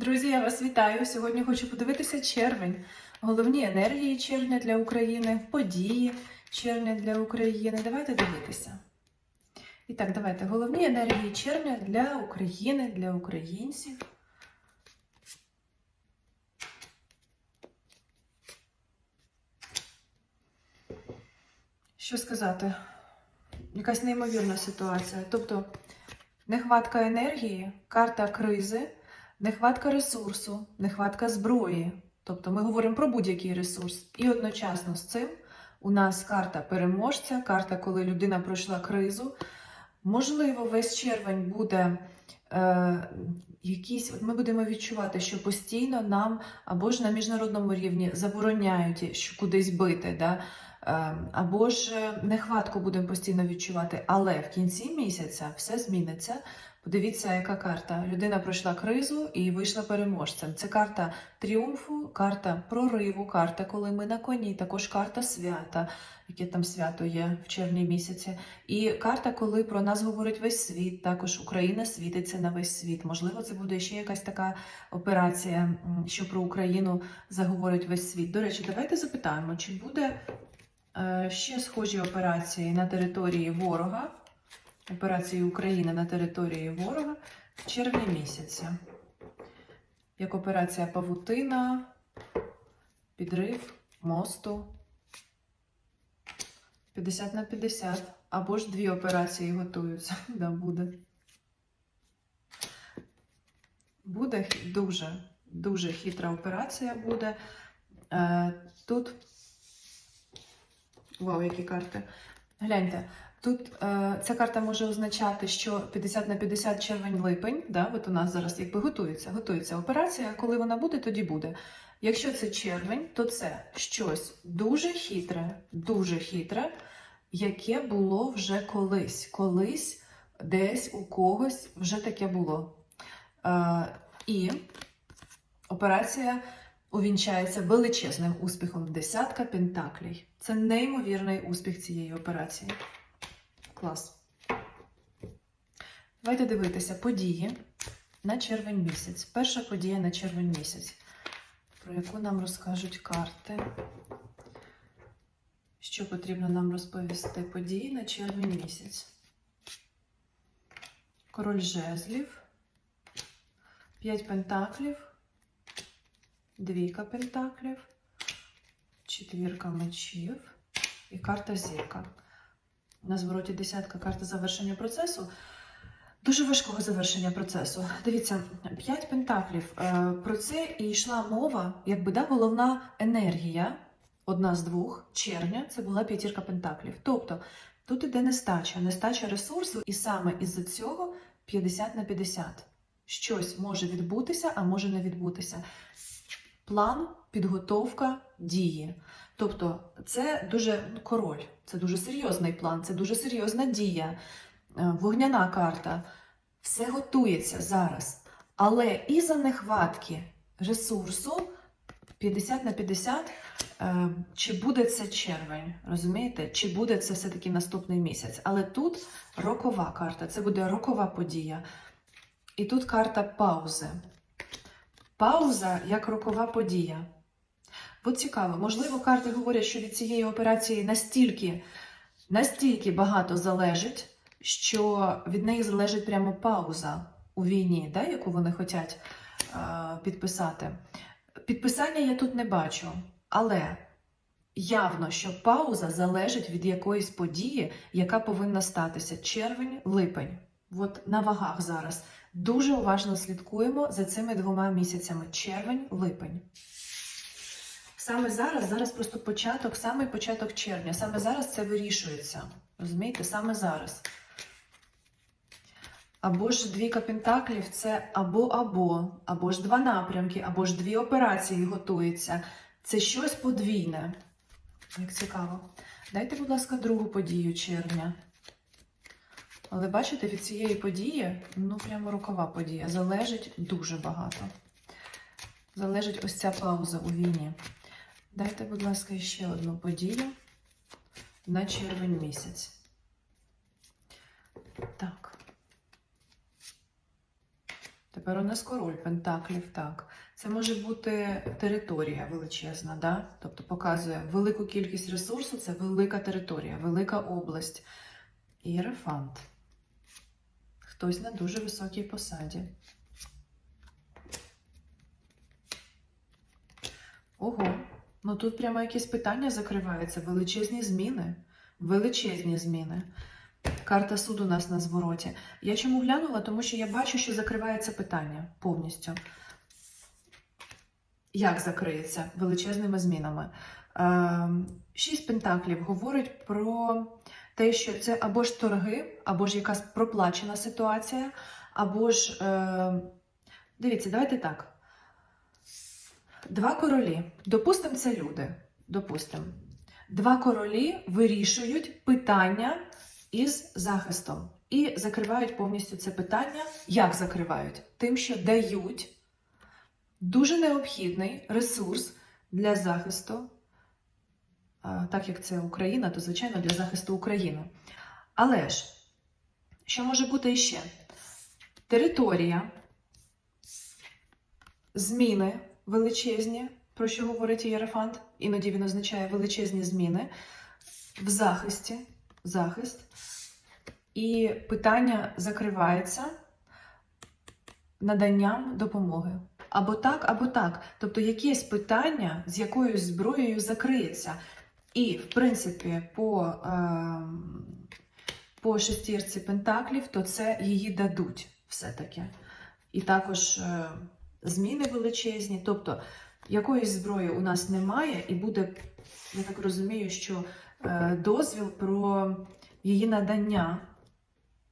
Друзі, я вас вітаю. Сьогодні хочу подивитися червень. Головні енергії червня для України, події червня для України. Давайте дивитися. І так, давайте. Головні енергії червня для України, для українців. Що сказати? Якась неймовірна ситуація. Тобто, нехватка енергії, карта кризи, нехватка ресурсу, нехватка зброї. Тобто ми говоримо про будь-який ресурс. І одночасно з цим у нас карта переможця, карта, коли людина пройшла кризу. Можливо, весь червень буде е, якийсь, от ми будемо відчувати, що постійно нам або ж на міжнародному рівні забороняють що кудись бити. Да? Е, або ж нехватку будемо постійно відчувати. Але в кінці місяця все зміниться. Подивіться, яка карта. Людина пройшла кризу і вийшла переможцем. Це карта тріумфу, карта прориву, карта, коли ми на коні, також карта свята, яке там свято є в червні місяці. І карта, коли про нас говорить весь світ, також Україна світиться на весь світ. Можливо, це буде ще якась така операція, що про Україну заговорить весь світ. До речі, давайте запитаємо, чи буде е, ще схожі операції на території ворога, операції України на території ворога в червні місяці. Як операція Павутина, підрив мосту 50 на 50. Або ж дві операції готуються. Да, буде. Буде дуже, дуже хитра операція буде. Е, тут. Вау, які карти. Гляньте, тут е, ця карта може означати, що 50 на 50 червень-липень, да, от у нас зараз якби готується, готується операція. Коли вона буде, тоді буде. Якщо це червень, то це щось дуже хитре, дуже хитре, яке було вже колись. Колись десь у когось вже таке було. Е, і операція увінчається величезним успіхом десятка пентаклей. Це неймовірний успіх цієї операції. Клас. Давайте дивитися події на червень місяць. Перша подія на червень місяць, про яку нам розкажуть карти. Що потрібно нам розповісти? Події на червень місяць. Король жезлів, п'ять пентаклів, двійка пентаклів, четвірка мечів і карта зірка. На звороті десятка карта завершення процесу. Дуже важкого завершення процесу. Дивіться, п'ять пентаклів. Е, Про це і йшла мова, якби да, головна енергія, одна з двох, червня, це була п'ятірка пентаклів. Тобто тут іде нестача, нестача ресурсу, і саме із-за цього 50 на 50. Щось може відбутися, а може не відбутися. План, підготовка, дії. Тобто, це дуже ну, король, це дуже серйозний план, це дуже серйозна дія, е, вогняна карта. Все готується зараз. Але і за нехватки ресурсу 50 на 50, е, чи буде це червень, розумієте? Чи буде це все-таки наступний місяць? Але тут рокова карта, це буде рокова подія. І тут карта паузи. Пауза як рокова подія. От цікаво, можливо, карти говорять, що від цієї операції настільки, настільки багато залежить, що від неї залежить прямо пауза у війні, да, яку вони хочуть е, підписати. Підписання я тут не бачу, але явно, що пауза залежить від якоїсь події, яка повинна статися червень, липень. От на вагах зараз. Дуже уважно слідкуємо за цими двома місяцями червень, липень. Саме зараз, зараз просто початок, саме початок червня. Саме зараз це вирішується. Розумієте? Саме зараз. Або ж двійка пентаклів це або-або, або ж два напрямки, або ж дві операції готуються. Це щось подвійне. Як цікаво. Дайте, будь ласка, другу подію червня. Але бачите, від цієї події, ну прямо рукова подія, залежить дуже багато. Залежить ось ця пауза у війні. Дайте, будь ласка, ще одну подію на червень місяць. Так. Тепер у нас король пентаклів, так. Це може бути територія величезна, да? тобто показує велику кількість ресурсу, це велика територія, велика область. Ієрофант. Хтось на дуже високій посаді. Ого, ну тут прямо якісь питання закриваються, величезні зміни. Величезні зміни. Карта суду у нас на звороті. Я чому глянула? Тому що я бачу, що закривається питання повністю. Як закриється величезними змінами? Ем, Шість пентаклів говорить про те, що це або ж торги, або ж якась проплачена ситуація, або ж. Е, дивіться, давайте так. Два королі. Допустимо, це люди. Допустимо. Два королі вирішують питання із захистом і закривають повністю це питання. Як закривають? Тим, що дають дуже необхідний ресурс для захисту. Так як це Україна, то звичайно для захисту України. Але ж, що може бути іще? Територія, зміни величезні, про що говорить Єрофант, іноді він означає величезні зміни в захисті, захист. І питання закривається наданням допомоги. Або так, або так. Тобто якесь питання з якоюсь зброєю закриється. І, в принципі, по, е, по шестірці пентаклів, то це її дадуть все-таки. І також е, зміни величезні. Тобто якоїсь зброї у нас немає, і буде, я так розумію, що е, дозвіл про її надання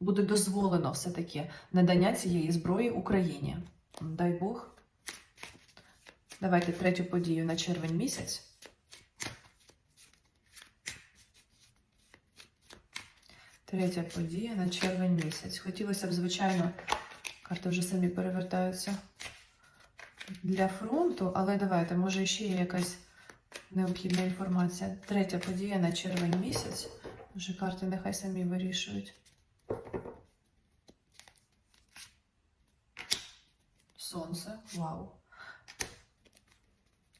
буде дозволено все-таки надання цієї зброї Україні. Дай Бог. Давайте третю подію на червень місяць. Третя подія на червень місяць. Хотілося б, звичайно, карти вже самі перевертаються для фронту, але давайте, може, ще є якась необхідна інформація. Третя подія на червень місяць. Вже карти нехай самі вирішують. Сонце. Вау.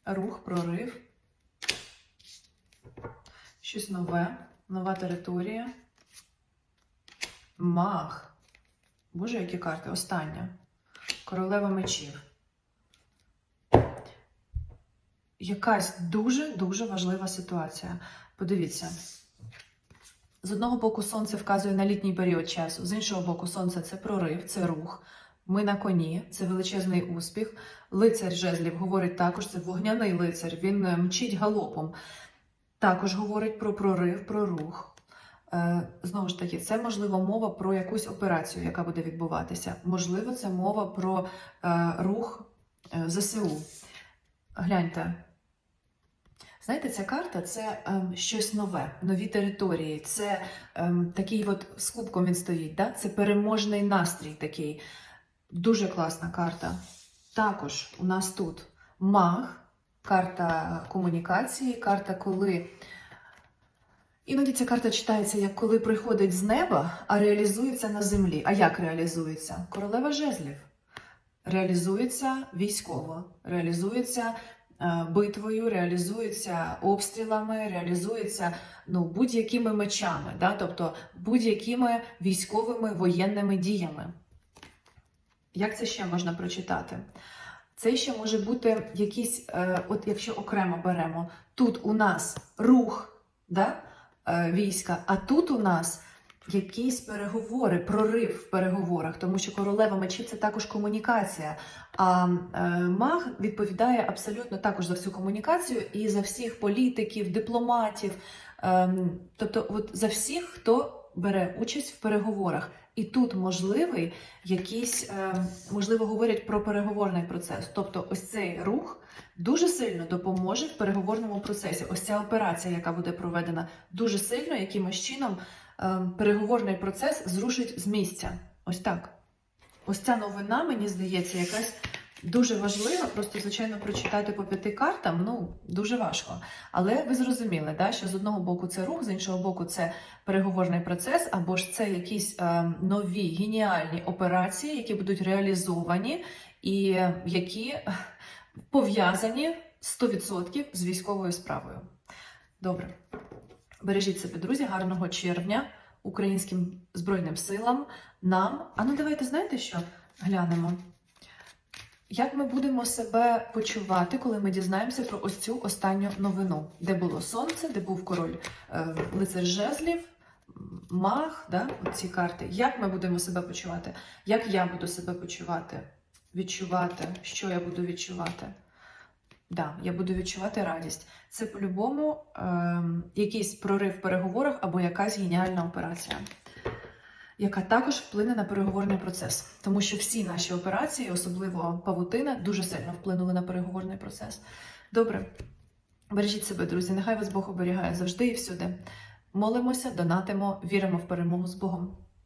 Рух, прорив. Щось нове, нова територія. Мах. Боже, які карти? Остання. Королева мечів. Якась дуже-дуже важлива ситуація. Подивіться. З одного боку, сонце вказує на літній період часу, з іншого боку, сонце це прорив, це рух. Ми на коні, це величезний успіх. Лицар жезлів говорить також, це вогняний лицар, він е, мчить галопом. Також говорить про прорив, про рух. Е, Знову ж таки, це можливо мова про якусь операцію, яка буде відбуватися. Можливо, це мова про е, рух е, ЗСУ. Гляньте. Знаєте, ця карта це ем, щось нове, нові території. Це ем, такий от з кубком він стоїть. Да? Це переможний настрій такий. Дуже класна карта. Також у нас тут маг, карта комунікації, карта, коли. Іноді ця карта читається як коли приходить з неба, а реалізується на землі. А як реалізується? Королева жезлів. Реалізується військово, реалізується е, битвою, реалізується обстрілами, реалізується ну, будь-якими мечами, да? тобто будь-якими військовими воєнними діями. Як це ще можна прочитати? Це ще може бути якийсь, е, от якщо окремо беремо, тут у нас рух да, війська, а тут у нас якісь переговори, прорив в переговорах, тому що королева мечів це також комунікація. А е, маг відповідає абсолютно також за всю комунікацію і за всіх політиків, дипломатів, е, тобто от за всіх, хто бере участь в переговорах. І тут можливий якийсь, е, можливо, говорять про переговорний процес. Тобто, ось цей рух дуже сильно допоможе в переговорному процесі. Ось ця операція, яка буде проведена, дуже сильно якимось чином е, переговорний процес зрушить з місця. Ось так. Ось ця новина, мені здається, якась Дуже важливо, просто звичайно прочитати по п'яти картам. Ну дуже важко. Але ви зрозуміли, да, що з одного боку це рух, з іншого боку, це переговорний процес, або ж це якісь е, нові геніальні операції, які будуть реалізовані і е, які пов'язані 100% з військовою справою. Добре. Бережіть себе, друзі, гарного червня українським збройним силам, нам. А ну давайте знаєте що? Глянемо. Як ми будемо себе почувати, коли ми дізнаємося про ось цю останню новину, де було сонце, де був король е, лицар жезлів, м, маг, да, ці карти. Як ми будемо себе почувати? Як я буду себе почувати? Відчувати, що я буду відчувати? Да, я буду відчувати радість. Це по-любому е, якийсь прорив в переговорах або якась геніальна операція, яка також вплине на переговорний процес. Тому що всі наші операції, особливо павутина, дуже сильно вплинули на переговорний процес. Добре, бережіть себе, друзі. Нехай вас Бог оберігає завжди і всюди. Молимося, донатимо, віримо в перемогу з Богом.